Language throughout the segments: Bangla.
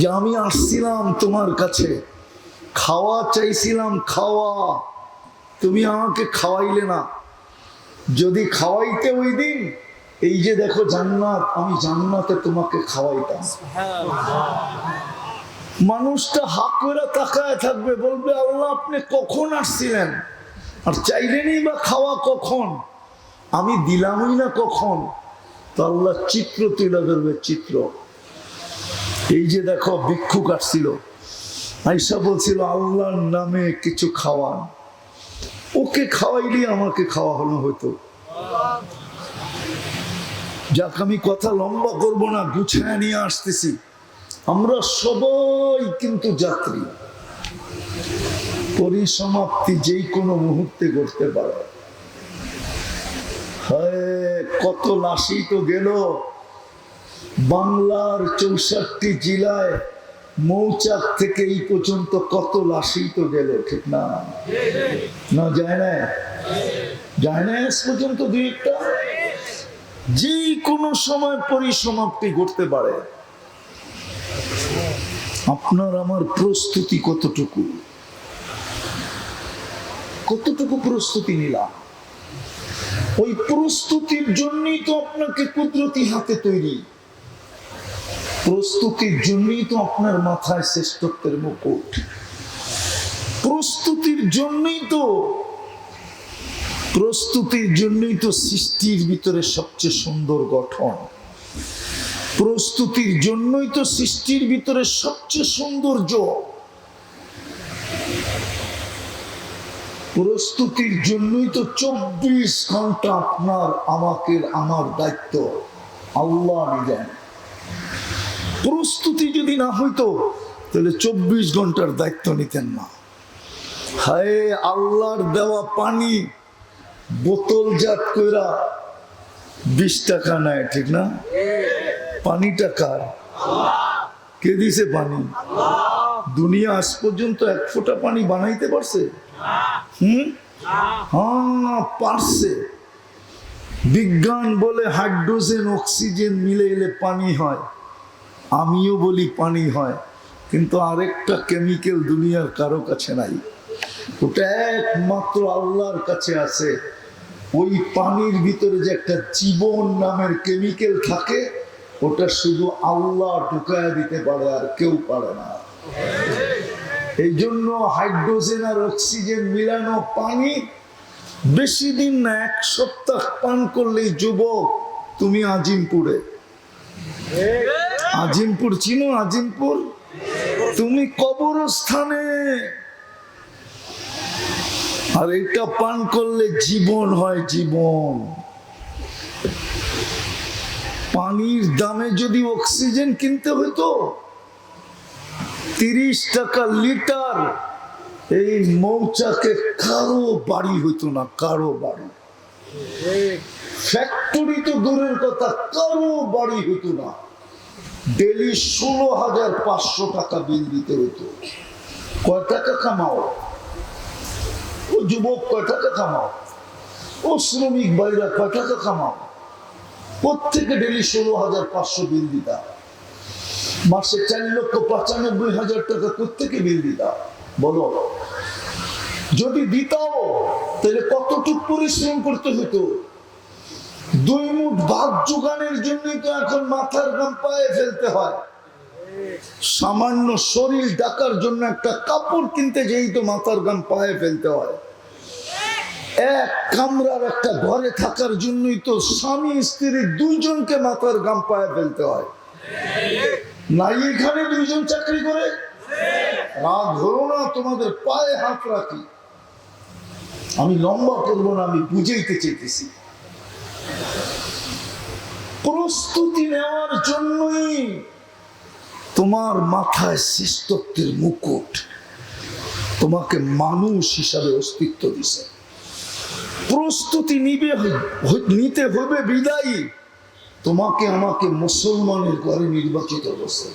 যে আমি আসছিলাম তোমার কাছে। খাওয়া চাইছিলাম, খাওয়া। তুমি আমাকে খাওয়াইলে না। যদি খাওয়াইতে ওই দিন, এই যে দেখো জান্নাত, আমি জান্নাতে তোমাকে খাওয়াইতাম। মানুষটা হা করে তাকায় থাকবে, বলবে, আল্লাহ, আপনি কখন আসছিলেন? আর চাইলেনই বা খাওয়া কখন? আমি দিলামই না কখন? তো আল্লাহ চিত্র তুলে ধরবে, চিত্র। এই যে দেখো ভিক্ষুক আসছিল আইসা বলছিল, আল্লাহর নামে কিছু খাওয়ান। ওকে খাওয়াইলে আমাকে খাওয়া হলো হয়তো যাক, আমি কথা লম্বা করব না, গুছায় নিয়ে আসতেছি। আমরা সবাই কিন্তু যাত্রী। পরিসমাপ্তি যেই কোনো মুহূর্তে ঘটতে পারে। কত লাশই তো গেল। বাংলার চৌষট্টি জেলায় মৌচাক থেকে এই পর্যন্ত কত লাশই তো গেল, ঠিক না? না, যায় না? যায় না আজ পর্যন্ত দুই একটা? যেই কোনো সময় পরিসমাপ্তি ঘটতে পারে। আপনার আমার প্রস্তুতি কতটুকু? কতটুকু প্রস্তুতি নিলাম? ওই প্রস্তুতির জন্যই তো আপনাকে কুদরতি হাতে তৈরি। প্রস্তুতির জন্যই তো আপনার মাথায় শ্রেষ্ঠত্বের মুকুট। প্রস্তুতির জন্যই তো, প্রস্তুতির জন্যই তো সৃষ্টির ভিতরে সবচেয়ে সুন্দর গঠন। প্রস্তুতির জন্যই তো সৃষ্টির ভিতরে সবচেয়ে সৌন্দর্য। প্রস্তুতির জন্যই তো চব্বিশ ঘণ্টা আপনার আমাকে আমার দায়িত্ব। আল্লাহ নিলেন। প্রস্তুতি যদি না হইতো, তাহলে চব্বিশ ঘণ্টার দায়িত্ব নিতেন না। হায় আল্লাহর দেওয়া পানি বোতলজাত কইরা বিশ টাকা নেয়, ঠিক না? পানিটা কার? কে দিছে পানি? দুনিয়া আজ পর্যন্ত এক ফোঁটা পানি বানাইতে পারছে? হুম? হ্যাঁ পারছে। বিজ্ঞান বলে হাইড্রোজেন, অক্সিজেন মিলে এলে পানি হয়। আমিও বলি পানি হয়, কিন্তু আরেকটা কেমিক্যাল দুনিয়ার কারও কাছে নাই। ওটা একমাত্র আল্লাহর কাছে আছে। ওই পানির ভিতরে যে একটা জীবন নামের কেমিক্যাল থাকে, ওটা শুধু আল্লাহ ঢুকায় দিতে পারে আর কেউ পারে না। এই জন্য হাইড্রোজেন আর অক্সিজেন মিলানো পানি বেশি দিন না, এক সপ্তাহ পান করলেই যুবক, তুমি আজিমপুরে। আজিমপুর, চিনো আজিমপুর? তুমি কবরস্থানে। আর এটা পান করলে জীবন হয় জীবন। পানির দামে যদি অক্সিজেন কিনতে হতো, তিরিশ টাকা লিটার, এই মৌচাকে কারও বাড়ি হইতো না, কারও বাড়ি। ফ্যাক্টরি তো দূরের কথা, কারও বাড়ি হইতো না। ডেলি ষোলো হাজার পাঁচশো টাকা বিল দিতে হতো কয় টাকা কামাও? ও যুবক কয় টাকা কামাও? ও শ্রমিক ভাইরা কয় টাকা কামাও? প্রত্যেকে ডেলি ষোলো হাজার পাঁচশো বিল দিতা। মাসে চার লক্ষ পঁচানব্বই হাজার টাকা প্রত্যেকে বিল দিতা। বলো, যদি দিতাও, তাহলে কতটুক পরিশ্রম করতে হতো দুই মুঠ ভাত জোগানের জন্যই তো এখন মাথার গাম পায়ে ফেলতে হয়। সামান্য শরীর ডাকার জন্য একটা কাপড় কিনতে যেই তো মাথার গাম পায়ে ফেলতে হয়। এক কামরার একটা ঘরে থাকার জন্যই তো স্বামী, স্ত্রী দুইজনকে মাথার গাম পায়ে ফেলতে হয়। নাই এখানে দুইজন চাকরি করে? না ধরো না, তোমাদের পায়ে হাত রাখি। আমি লম্বা করব না, আমি বুঝাইতে চেয়েছি প্রস্তুতি নেওয়ার জন্যই তোমার মাথায় শিষ্টত্বের মুকুট তোমাকে মানুষ হিসাবে অস্তিত্ব দিছে। প্রস্তুতি নিবে নিতে হবে বিদায়ী। তোমাকে আমাকে মুসলমানের ঘরে নির্বাচিত করছে।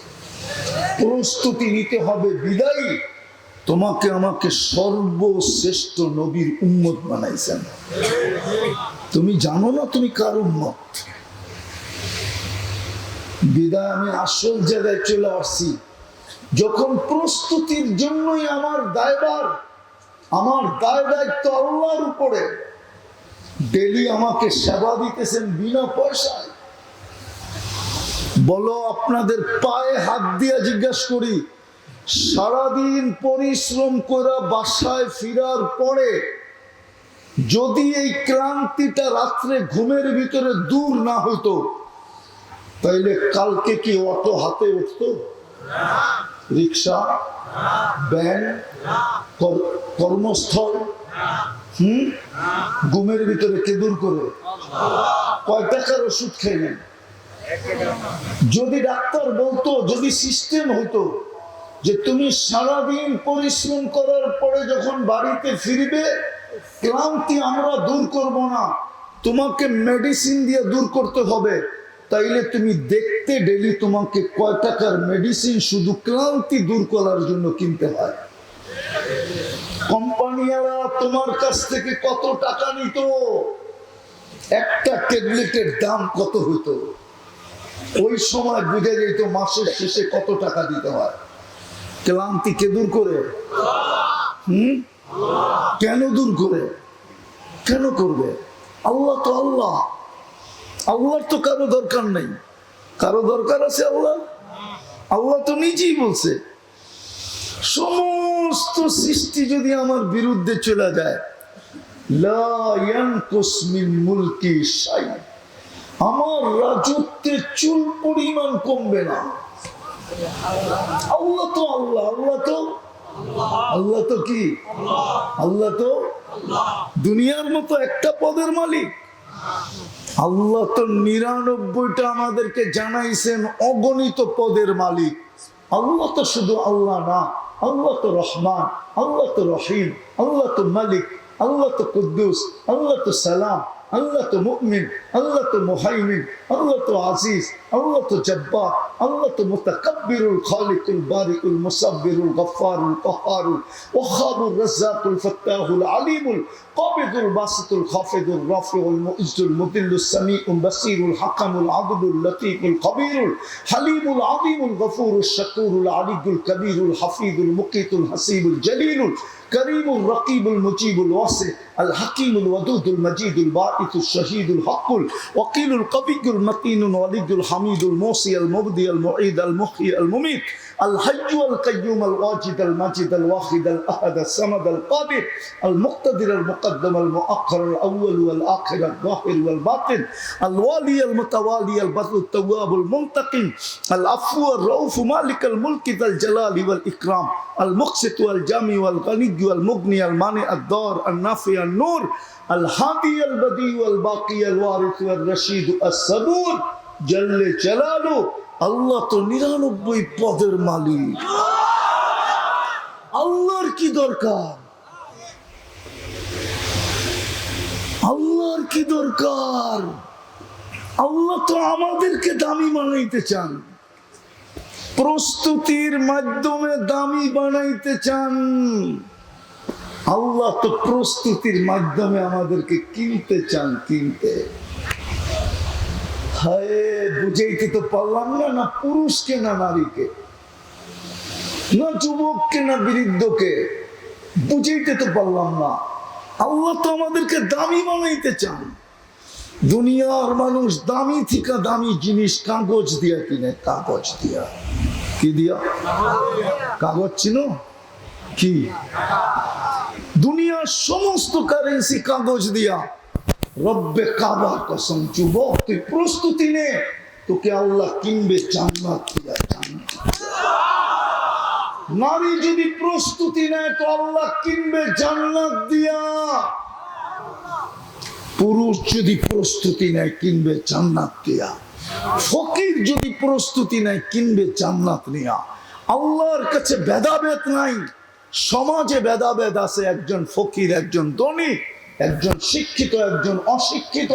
প্রস্তুতি নিতে হবে বিদায়ী। তোমাকে আমাকে সর্বশ্রেষ্ঠ নবীর উম্মত বানাইছেন। তুমি জানো না তুমি কার উম্মত? বিদায় আমি আসল জায়গায় চলে আসছি। যখন প্রস্তুতির জন্যই আমার দায়বার আমার দায় দায়িত্ব আল্লাহর উপরে, ডেলি আমাকে সেবা দিতেছেন বিনা পয়সায়। বলো, আপনাদের পায়ে হাত দিয়া জিজ্ঞাসা করি, সারাদিন পরিশ্রম করে বাসায় ফিরার পরে, যদি এই ক্লান্তিটা রাত্রে ঘুমের ভিতরে দূর না হতো তাইলে কালকে কি অটো হাতে উঠতো? রিক্সা? ব্যান কর- কর্মস্থল? হুম? ঘুমের ভিতরে কে দূর করে? কয় টাকার ওষুধ খাইলেন যদি ডাক্তার বলতো, যদি সিস্টেম হতো যে তুমি সারাদিন পরিশ্রম করার পরে যখন বাড়িতে ফিরবে, ক্লান্তি আমরা দূর করব না। তোমাকে মেডিসিন দিয়ে দূর করতে হবে। তাইলে তুমি দেখতে ডেলি তোমাকে কয় টাকার মেডিসিন শুধু ক্লান্তি দূর করার জন্য কিনতে হয়? কোম্পানিয়ারা তোমার কাছ থেকে কত টাকা নিত? একটা ট্যাবলেটের দাম কত হইতো? ওই সময় বুঝে যেত মাসের শেষে কত টাকা দিতে হয়। ক্লান্তি কে দূর করে? হুম? কেন দূর করে? কেন করবে? আল্লাহ তো আল্লাহ। আল্লাহর তো কারও দরকার নেই। কারও দরকার আছে আল্লাহ আল্লাহ তো নিজেই বলছে, সমস্ত সৃষ্টি যদি আমার বিরুদ্ধে চলে যায় আমার রাজত্বে চুল পরিমাণ কমবে না। আল্লাহ তো আল্লাহ আল্লাহ তো আল্লাহ তো কি? আল্লাহ তো দুনিয়ার মতো একটা পদের মালিক। আল্লাহ তো নিরানব্বইটা আমাদেরকে জানাইছেন অগণিত পদের মালিক আল্লাহ তো শুধু আল্লাহ না আল্লাহ তো রহমান আল্লাহ তো রহিম আল্লাহ তো মালিক আল্লাহ তো কুদ্দুস আল্লাহ তো সালাম আল্লাহ তো মুমিন আল্লাহ তো মুহাইমিন আল্লাহ তো আজিজ আল্লাহ তো জব্বার আল্লাহ তো মুতাকাব্বিরুল খালিকুল বারিকুল মুসাব্বিরুল গফফারুল কহারুল ওয়াহাবুর রাজ্জাকুল ফাত্তাহুল আলিমুল قبض الباسط الخافض الرافع المؤذ المذل السميع البصير الحكم العدل اللطيف القبير الحليم العظيم الغفور الشكور العلي الكبير الحفيظ المقيت الحسيب الجليل الكريم الرقيب المجيب الواسع الحكيم الودود المجيد الباعث الشهيد الحق وقيل القبي المتين الولي الحميد الموصي المبدي المعيد المخي المميت الحي القيوم الواجد المجيد الواحد الأحد الصمد القادر المقتدر المقدم المؤخر الأول والآخر الظاهر والباطن الوالي المتوالي البر التواب المنتقم العفو الرؤوف مالك الملك ذا الجلال والإكرام المقسط والجامع والغني والمغني المانع الدار النافع النور الهادي البديع والباقي الوارث والرشيد الصبور جل جلاله আল্লাহ তো নিরানব্বই পদের মালিক। আল্লাহর কি দরকার? আল্লাহর কি দরকার? আল্লাহ তো আমাদেরকে দামি বানাইতে চান। প্রস্তুতির মাধ্যমে দামি বানাইতে চান। আল্লাহ তো প্রস্তুতির মাধ্যমে আমাদেরকে কিনতে চান, কিনতে। হায়, বুঝাইতে তো পারলাম না না পুরুষকে, না নারীকে, না যুবককে, না বৃদ্ধকে, বুঝাইতে তো পারলাম না। আল্লাহ তো আমাদেরকে দামি বানাইতে চান। দুনিয়ার মানুষ দামি থেকে দামি জিনিস কাগজ দিয়া কিনে, কাগজ দিয়া। কি দিয়া? কাগজ চিনো? কি? দুনিয়ার সমস্ত কারেন্সি কাগজ দিয়া। রব্বে কাবা কসম যুবক তুই প্রস্তুতি নে। তোকে আল্লাহ কিনবে নারী যদি প্রস্তুতি নেয়, তো আল্লাহ কিনবে জান্নাত দিয়া। পুরুষ যদি প্রস্তুতি নেয়, কিনবে জান্নাত দিয়া। ফকির যদি প্রস্তুতি নেয়, কিনবে জান্নাত নিয়া আল্লাহর কাছে ভেদাভেদ নাই। সমাজে ভেদাভেদ আছে, একজন ফকির, একজন ধনী। একজন শিক্ষিত, একজন অশিক্ষিত,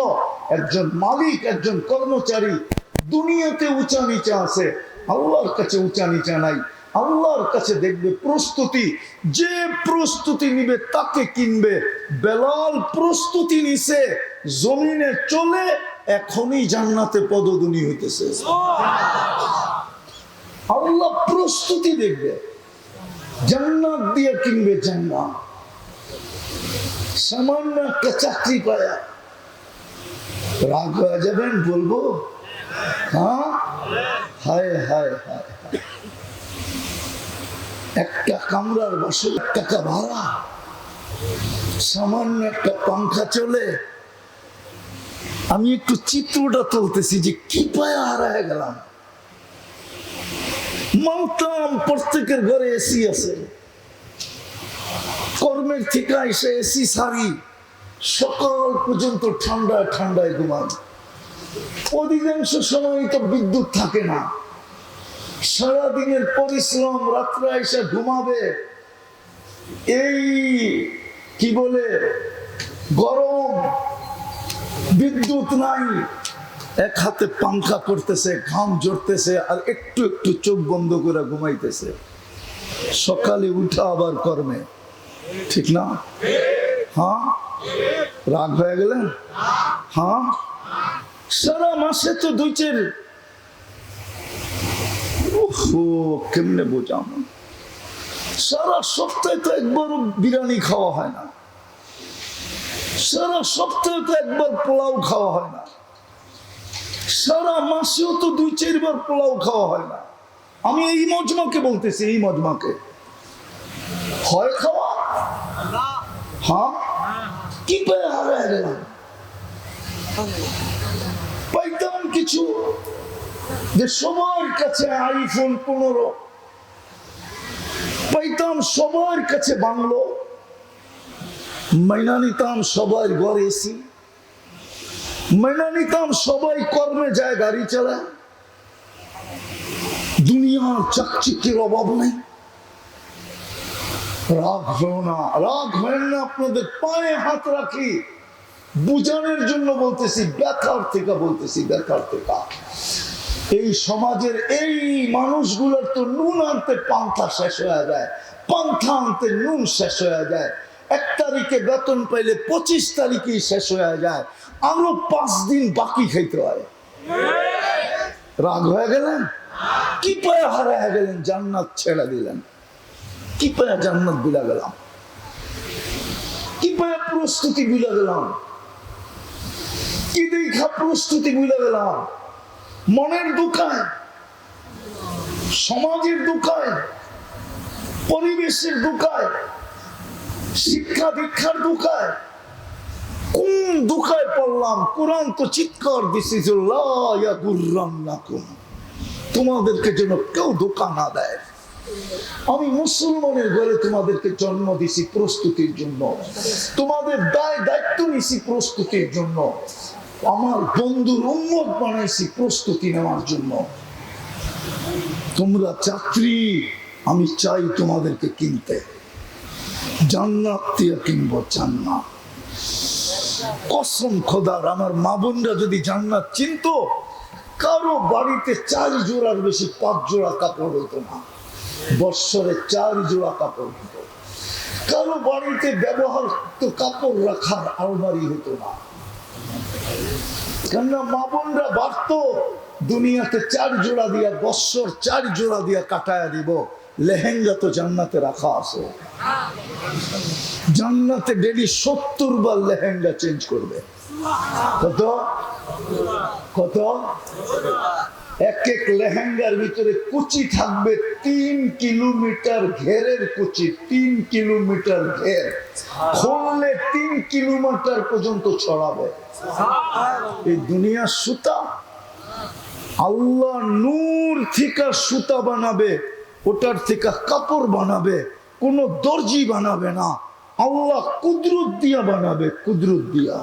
একজন মালিক, একজন কর্মচারী দুনিয়াতে উঁচা নিচা আছে। আল্লাহর কাছে উঁচা নিচা নাই। আল্লাহর কাছে দেখবে প্রস্তুতি। যে প্রস্তুতি নিবে তাকে কিনবে। বেলাল প্রস্তুতি নিছে, জমিনে চলে এখনই জান্নাতে পদদুনি হইতেছে। আল্লাহ প্রস্তুতি দেখবে। জান্নাত দিয়ে কিনবে জান্নাত। সামান্য একটা চাকরি পায়া রাগ হয়ে যাবেন বলব? হ্যাঁ? হায় হায় হায়। একটা কামরার বসে টাকা ভাড়া। সামান্য একটা পাংখা চলে। আমি একটু চিত্রটা তুলতেছি যে কি পায়ে হারায় গেলাম। মানতাম প্রত্যেকের ঘরে এসি আছে। কর্মের থেকে এসে এসি সারি সকাল পর্যন্ত ঠান্ডায় ঠান্ডায় ঘুমান। অধিকাংশ সময় তো বিদ্যুৎ থাকে না। সারাদিনের পরিশ্রম রাত্রে এসে ঘুমাবে। এই কি বলে, গরম, বিদ্যুৎ নাই। এক হাতে পাংখা করতেছে, ঘাম জড়তেছে আর একটু একটু চোখ বন্ধ করে ঘুমাইতেছে। সকালে উঠা আবার কর্মে। ঠিক না? হ্যাঁ? রাগ হয়ে গেলেন হ্যাঁ? সারা মাসে তো দুই চার কেমনে বোঝাম? সারা সপ্তাহে তো একবারও বিরিয়ানি খাওয়া হয় না। সারা সপ্তাহে তো একবার পোলাও খাওয়া হয় না। সারা মাসেও তো দুই চারবার পোলাও খাওয়া হয় না। আমি এই মজমাকে বলতেছি, এই মজমাকে। হয় খাওয়া? পাইতাম কিছু যে সবার কাছে আইফোন পনেরো। পাইতাম সবার কাছে বাংলো। মাইনা নিতাম সবাই ঘর এসি মাইনা নিতাম সবাই কর্মে যায় গাড়ি চালায়। দুনিয়ার চাকচিকের অভাব নেই। রাগ না। রাগ হয় না আপনাদের পায়ে হাত রাখি। বুঝানোর জন্য বলতেছি, ব্যথার থেকে বলতেছি, ব্যথার থেকে। এই সমাজের এই মানুষগুলোর তো নুন আনতে পান্থা শেষ হয়ে যায়। পান্থা আনতে নুন শেষ হয়ে যায়। এক তারিখে বেতন পাইলে পঁচিশ তারিখেই শেষ হয়ে যায়। আরও পাঁচ দিন বাকি খাইতে হয়। রাগ হয়ে গেলেন? কি পায়ে হারায় গেলেন? জান্নাত ছেড়ে দিলেন। কি পায়ে জান্নাত বিলা গেলাম? কি পায়ে প্রস্তুতি বিলা গেলাম? কি দেখা প্রস্তুতি বুঝে গেলাম? মনের দোকায় সমাজের দোকায় পরিবেশের দোকায় শিক্ষা দীক্ষার দোকায় কোন দোকায় পড়লাম? কোরআন তো চিৎকার দিছিস তোমাদেরকে যেন কেউ ধোকা না দেয়। আমি মুসলমানের ঘরে তোমাদেরকে জন্ম দিছি প্রস্তুতির জন্য। তোমাদের দায়, দায়িত্ব নিছি প্রস্তুতির জন্য। আমার বন্ধুর উন্মত বানাইছি প্রস্তুতি নেওয়ার জন্য। তোমরা চাকরি আমি চাই তোমাদেরকে কিনতে। জান্নাত কিনবো জান্নাত। কসম খোদার, আমার মা বোনরা যদি জান্নাত চিনতো, কারও বাড়িতে চার জোড়ার বেশি পাঁচ জোড়া কাপড় হতো না। বৎসরে চার জোড়া কাপড় হতো। কারও বাড়িতে ব্যবহার কাপড় রাখার আলমারি হতো না। কেননা মা বোনরা দুনিয়াতে চার জোড়া দিয়া, বৎসর চার জোড়া দিয়া কাটায়া দিব। লেহেঙ্গা তো জান্নাতে রাখা আছে। জান্নাতে ডেলি সত্তর বার লেহেঙ্গা চেঞ্জ করবে। কত? কত? এক এক লেহেঙ্গার ভিতরে কুচি থাকবে তিন কিলোমিটার ঘেরের কুচি, তিন কিলোমিটার ঘের। খুললে তিন কিলোমিটার পর্যন্ত ছড়াবে। এই দুনিয়ার সুতা, আল্লাহ নূর থেকে সুতা বানাবে, ওটার থেকে কাপড় বানাবে, কোন দর্জি বানাবে না। আল্লাহ কুদরত দিয়া বানাবে, কুদরত দিয়া।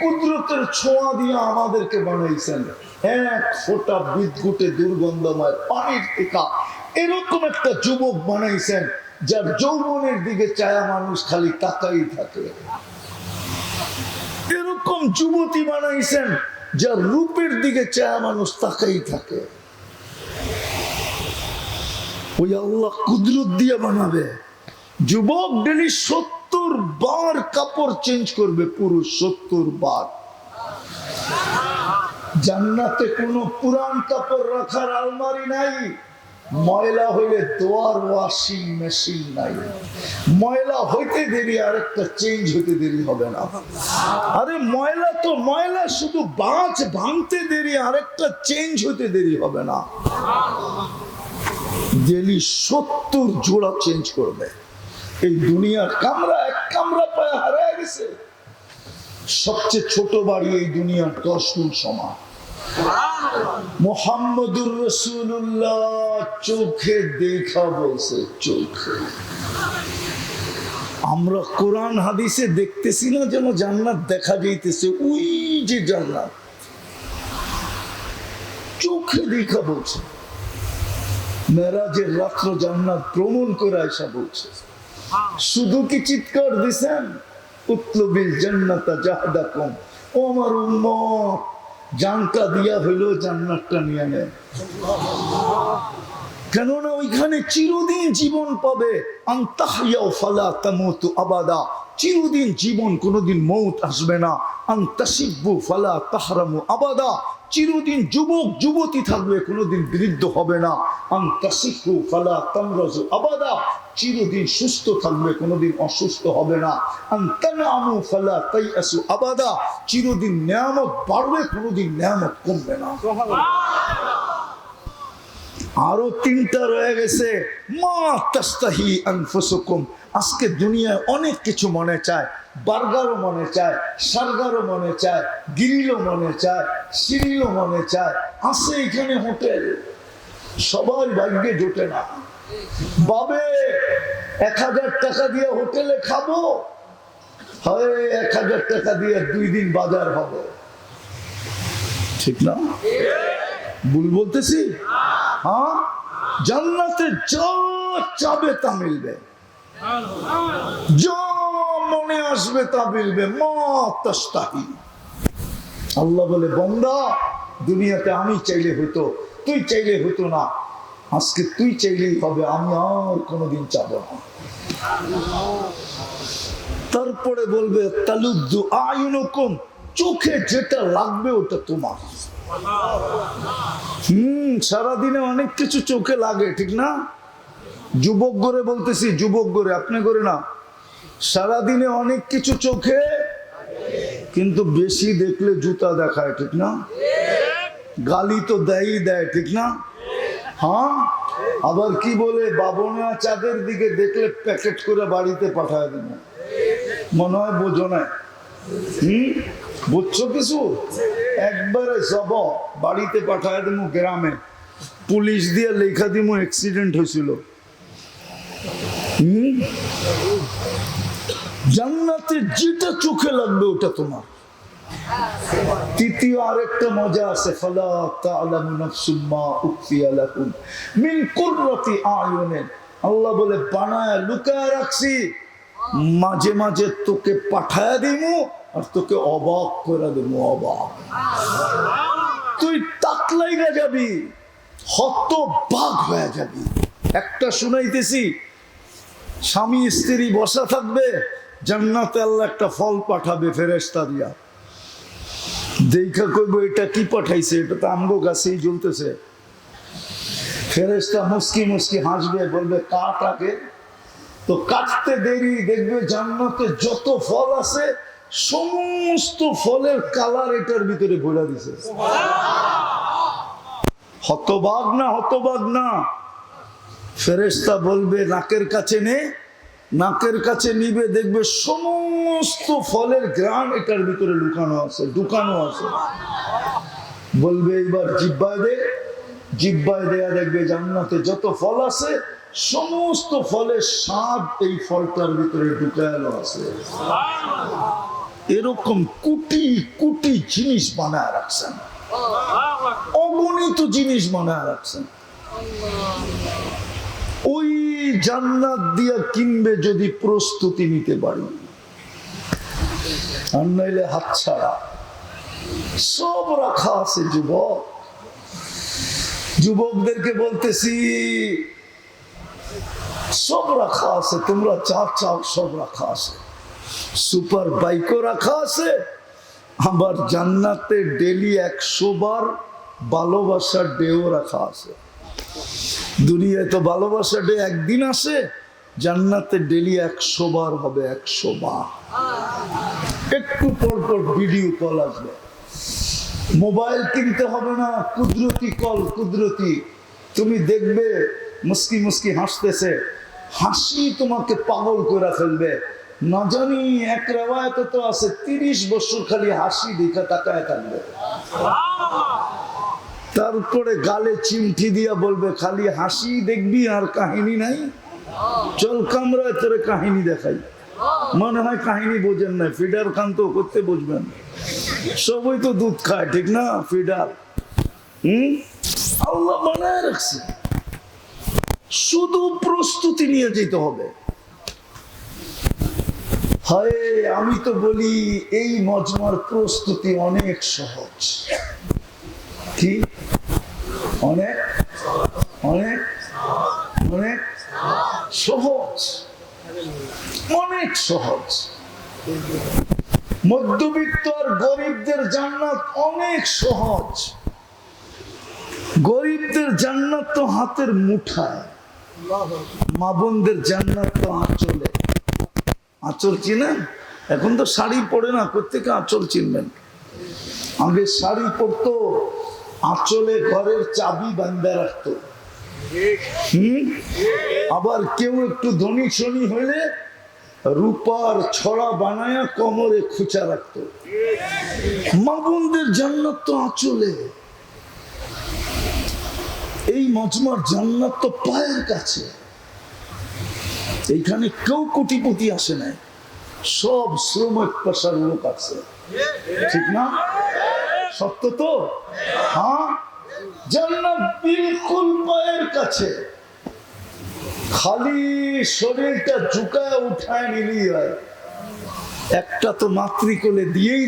কুদরতের ছোঁয়া দিয়ে আমাদেরকে বানাইছেন। এক ফোঁটা বিদ্যুটে দুর্গন্ধময় পানির টিকা। এরকম একটা যুবক বানাইছেন, যার যৌবনের দিকে চায়া মানুষ খালি তাকাই থাকে। এরকম যুবতী বানাইছেন, যার রূপের দিকে চায়া মানুষ তাকাই থাকে। ওই আল্লাহ কুদরত দিয়ে বানাবে। যুবক ডেলি সত্তর বার কাপড় চেঞ্জ করবে পুরুষ, সত্তর বার। জান্নাতে কোনো পুরান কাপড় রাখার আলমারি নাই। ময়লা হইলে দোয়ার ওয়াশিং মেশিন নাই। ময়লা হইতে দেরি, আরেকটা চেঞ্জ হইতে দেরি হবে না। আরে ময়লা তো ময়লা, শুধু বাঁচ ভাঙতে দেরি আর একটা চেঞ্জ হইতে দেরি হবে না। ডেলি সত্তর জোড়া চেঞ্জ করবে। এই দুনিয়ার কামরা কামরা পায়ে হারায় গেছে। সবচেয়ে ছোট বাড়ি এই দুনিয়ার দশ গুণ সমান। মোহাম্মদুর রসুল্লাহ চোখে দেখা বলছে, চোখে। আমরা কোরআন হাদিসে দেখতেছি না যেন জান্নাত দেখা যাইতেছে, ওই যে জান্নাত। চোখে দেখা বলছে। মেরাজের রাত্র জান্নাত ভ্রমণ করে আসা বলছে। শুধু কি চিৎকার দিছেন? উতলবিল জান্নাতা জাহাদাকুম। ও আমার উম্মত জানটা দিয়া হইল জান্নাতটা নিয়ে নেন। কেননা ওইখানে চিরদিন জীবন পাবে। আন্তাহিয়াও ফালা তামুতু আবাদা। চিরদিন জীবন কোনোদিন মৌত আসবে না। আন্তাসিব্বু ফালা তাহরামু আবাদা। চিরদিন যুবক, যুবতী থাকবে, কোনোদিন বৃদ্ধ হবে না। আন্তাসিব্বু ফালা তামরাজু আবাদা। চিরদিন সুস্থ থাকবে, কোনোদিন অসুস্থ হবে না। আবাদা। চিরদিন নিয়ামত বাড়বে, কোনোদিন নিয়ামত কমবে না। আরও তিনটা রয়ে গেছে। আজকে দুনিয়ায় অনেক কিছু মনে চায়। বার্গারও মনে চায়, সার্গারও মনে চায়, গ্রিলও মনে চায় সিরিলও মনে চায়। আছে এখানে হোটেল। সবার ভাগ্যে জোটে না। বাবে এক হাজার টাকা দিয়ে হোটেলে খাব। হয় এক হাজার টাকা দিয়ে দুই দিন বাজার হবে। ঠিক না? ভুল বলতেছি? হ্যাঁ? জান্নাতে চাবে তা মিলবে। মনে আসবে তা মিলবে। আল্লাহ বলে, বন্দা, দুনিয়াতে আমি চাইলে হতো, তুই চাইলে হতো না। আজকে তুই চাইলেই হবে, আমি আর কোনোদিন চাব না। তারপরে বলবে তালুদ্দু আয়ুনকম চোখে যেটা লাগবে ওটা তোমার। হম, সারাদিনে অনেক কিছু চোখে লাগে, ঠিক না? যুবক করে বলতেছি, যুবক করে আপনি করে না। সারাদিনে অনেক কিছু চোখে, কিন্তু বেশি দেখলে জুতা দেখায়, ঠিক না? গালি তো দেয়ই দেয়, ঠিক না? হ্যাঁ? আবার কি বলে, বাবনা চাঁদের দিকে দেখলে প্যাকেট করে বাড়িতে পাঠায় দেব। মনে হয় বোঝো না হম? বুঝছ কিছু? একবারে সব বাড়িতে পাঠায় দেবো গ্রামে। পুলিশ দিয়ে লেখা দিমু অ্যাক্সিডেন্ট হয়েছিল। হম? জান্নাতে যেটা চোখে লাগবে ওটা তোমার। তৃতীয় আরেকটা মজা আছে আল্লাহ বলে, বানায়, লুকায় রাখছি। মাঝে মাঝে তোকে পাঠায় দিমু আর তোকে অবাক করে দেবো অবাক। তুই তাকলাইগা যাবি হত বাঘ হয়ে যাবি। একটা শুনাইতেছি, স্বামী স্ত্রী বসা থাকবে, জান্নাতে আল্লাহ একটা ফল পাঠাবে ফেরেস্তা দিয়া। দেখা করব এটা কি পাঠাইছে? এটা তো আমগো গাছেই জ্বলতেছে। ফেরেস্তা মুসকি মুসকি হাসবে বলবে কাটাকে তো কাটতে দেরি দেখবে জান্নাতে যত ফল আছে সমস্ত ফলের কালার এটার ভিতরে ভরা দিছে। হতবাগ না হতবাগ না। ফেরেস্তা বলবে নাকের কাছে নে। নাকের কাছে নিবে, দেখবে সমস্ত ফলের গ্রান এটার ভিতরে লুকানো আছে, ঢুকানো আছে। বলবে, এইবার জিব্বায় দে। জিব্বায় দেয়া দেখবে জান্নাতে যত ফল আছে, সমস্ত ফলের স্বাদ এই ফলটার ভিতরে ঢুকানো আছে। এরকম কুটি কুটি জিনিস বানায় রাখছেন। অগণিত জিনিস বানায় রাখছেন। জান্নাত দিয়া কিনবে যদি প্রস্তুতি নিতে পারি। আর নাইলে হাত ছাড়া। সব রাখা আছে যুবক। যুবকদেরকে বলতেছি, সব রাখা আছে, তোমরা চা চাও সব রাখা আছে। সুপার বাইকও রাখা আছে, আবার জান্নাতে ডেলি একশো বার ভালোবাসার ডেও রাখা আছে। দুনিয়ায় তো ভালোবাসা ডে একদিন আসে, জান্নাতে ডেলি একশো বার হবে, একশো বার। একটু পর পর ভিডিও কল আসবে। মোবাইল কিনতে হবে না, কুদরতি কল কুদরতি। তুমি দেখবে, মুস্কি মুস্কি হাসতেছে। হাসি তোমাকে পাগল করে ফেলবে। না জানি, এক রেওয়ায়তে তো আছে তিরিশ বছর খালি হাসি দেখে তাকায় থাকবে। তারপরে গালে চিমটি দিয়া বলবে, খালি হাসি দেখবি আর কাহিনী নাই। চল কামরায় তোরে কাহিনী দেখাই। মনে হয় কাহিনী বোঝেন না ফিডার খান তো করতে বুঝবেন সবই তো দুধ খায়, ঠিক না, ফিডার? হুম? আল্লাহ বানায় রাখছে। শুধু প্রস্তুতি নিয়ে যেতে হবে। হয়, আমি তো বলি, এই মজমার প্রস্তুতি অনেক সহজ। কি? অনেক অনেক অনেক সহজ অনেক সহজ। মধ্যবিত্ত আর গরিবদের জান্নাত অনেক সহজ। গরিবদের জান্নাত তো হাতের মুঠায়, মা বোনদের জান্নাত তো আঁচলে। আঁচল চিনেন? এখন তো শাড়ি পরে না কোথেকে আঁচল চিনবেন? আগে শাড়ি পরতো আঁচলে ঘরের চাবি বান্ধা রাখতো। আবার কেউ একটু ধনী শনি হইলে রূপার ছড়া বানায়া কোমরে খুচা রাখতো। মা বোনদের জান্নাত তো আঁচলে। এই মজমার জান্নাত তো পায়ের কাছে। এইখানে কেউ কোটিপতি আসে নাই। সব শ্রমিক পেশার লোক আছে। ঠিক না? সত্য তো? হ্যাঁ? জান্নাত বিলকুল পায়ের কাছে। খালি শরীরটা ঝুঁকায় উঠায় নিলেই হয়। একটা তো মাতৃকোলে দিয়েই